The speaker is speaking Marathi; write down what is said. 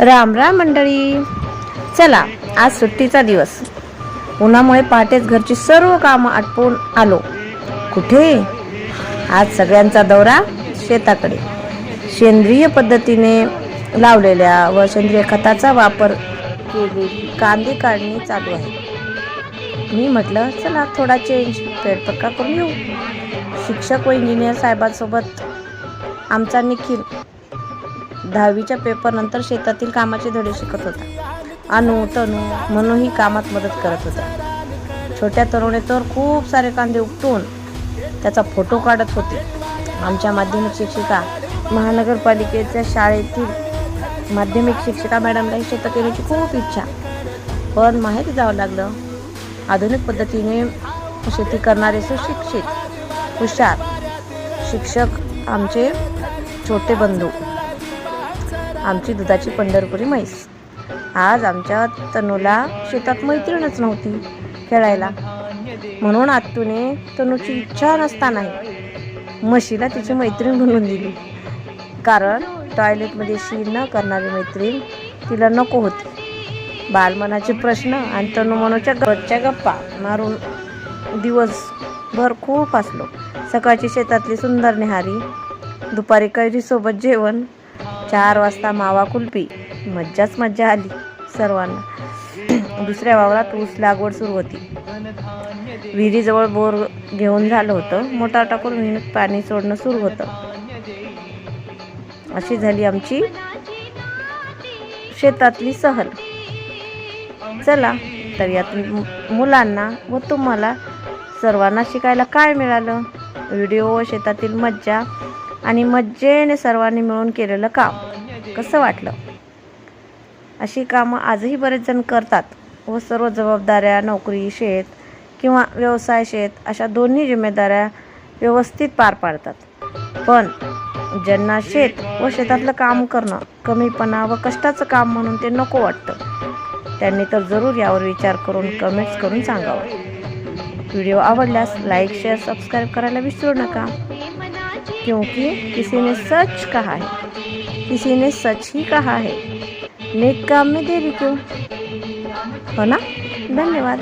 राम राम मंडळी. चला आज सुट्टीचा दिवस. उन्हामुळे पहाटेच घरची सर्व कामं आटपून आलो. कुठे? आज सगळ्यांचा दौरा शेताकडे. सेंद्रिय पद्धतीने लावलेल्या व सेंद्रिय खताचा वापर केलेली कांदे काढणी चालू आहे. मी म्हटलं चला थोडा चेंज फेरफटका करून येऊ. शिक्षक व इंजिनियर साहेबांसोबत आमचा निखिल दहावीच्या पेपरनंतर शेतातील कामाचे धडे शिकत होता. अनु तनू म्हणूनही कामात मदत करत होत्या छोट्या तरुणे तर खूप सारे कांदे उपटून त्याचा फोटो काढत होते. आमच्या माध्यमिक शिक्षिका महानगरपालिकेच्या शाळेतील माध्यमिक शिक्षिका मॅडमला ही शेतं केल्याची खूप इच्छा. पण माहीत जावं लागलं. आधुनिक पद्धतीने शेती करणारे सुशिक्षित हुशार शिक्षक आमचे छोटे बंधू. आमची दुधाची पंढरपुरी म्हैस. आज आमच्या तनूला शेतात मैत्रीणच नव्हती खेळायला. म्हणून आत्तूने तनूची इच्छा नसतानाही म्हशीला तिची मैत्रीण बनवून दिली. कारण टॉयलेटमध्ये शी न करणारी मैत्रीण तिला नको होती. बालमनाचे प्रश्न आणि तनू मनोच्या रोजच्या गप्पा मारून दिवसभर खूप हसलो. सकाळची शेतातली सुंदर निहारी दुपारी कैरीसोबत जेवण चार वाजता मावा कुल्फी. मज्जाच मज्जा आली सर्वांना. दुसऱ्या वावरात ऊस लागवड सुरू होती. विहिरीजवळ बोर घेऊन झालं होतं. मोटार टाकून विहिरीत पाणी सोडणं सुरू होतं. अशी झाली आमची शेतातली सहल. चला तर यातून मुलांना व तुम्हाला सर्वांना शिकायला काय मिळालं? व्हिडिओ व शेतातील मज्जा आणि मज्जेने सर्वांनी मिळून केलेलं काम. कसं वाटलं? अशी कामं आजही बरेच जण करतात व सर्व जबाबदाऱ्या नोकरी शेत किंवा व्यवसाय शेत अशा दोन्ही जिम्मेदाऱ्या व्यवस्थित पार पाडतात. पण ज्यांना शेत व शेतातलं काम करणं कमीपणा व कष्टाचं काम म्हणून ते नको वाटतं त्यांनी तर जरूर यावर विचार करून कमेंट्स करून सांगावं. व्हिडिओ आवडल्यास लाईक शेअर सबस्क्राईब करायला विसरू नका. क्योंकि किसी ने सच कहा है। किसी ने सच ही कहा है। नेक काम में देरी क्यों? हो ना? धन्यवाद।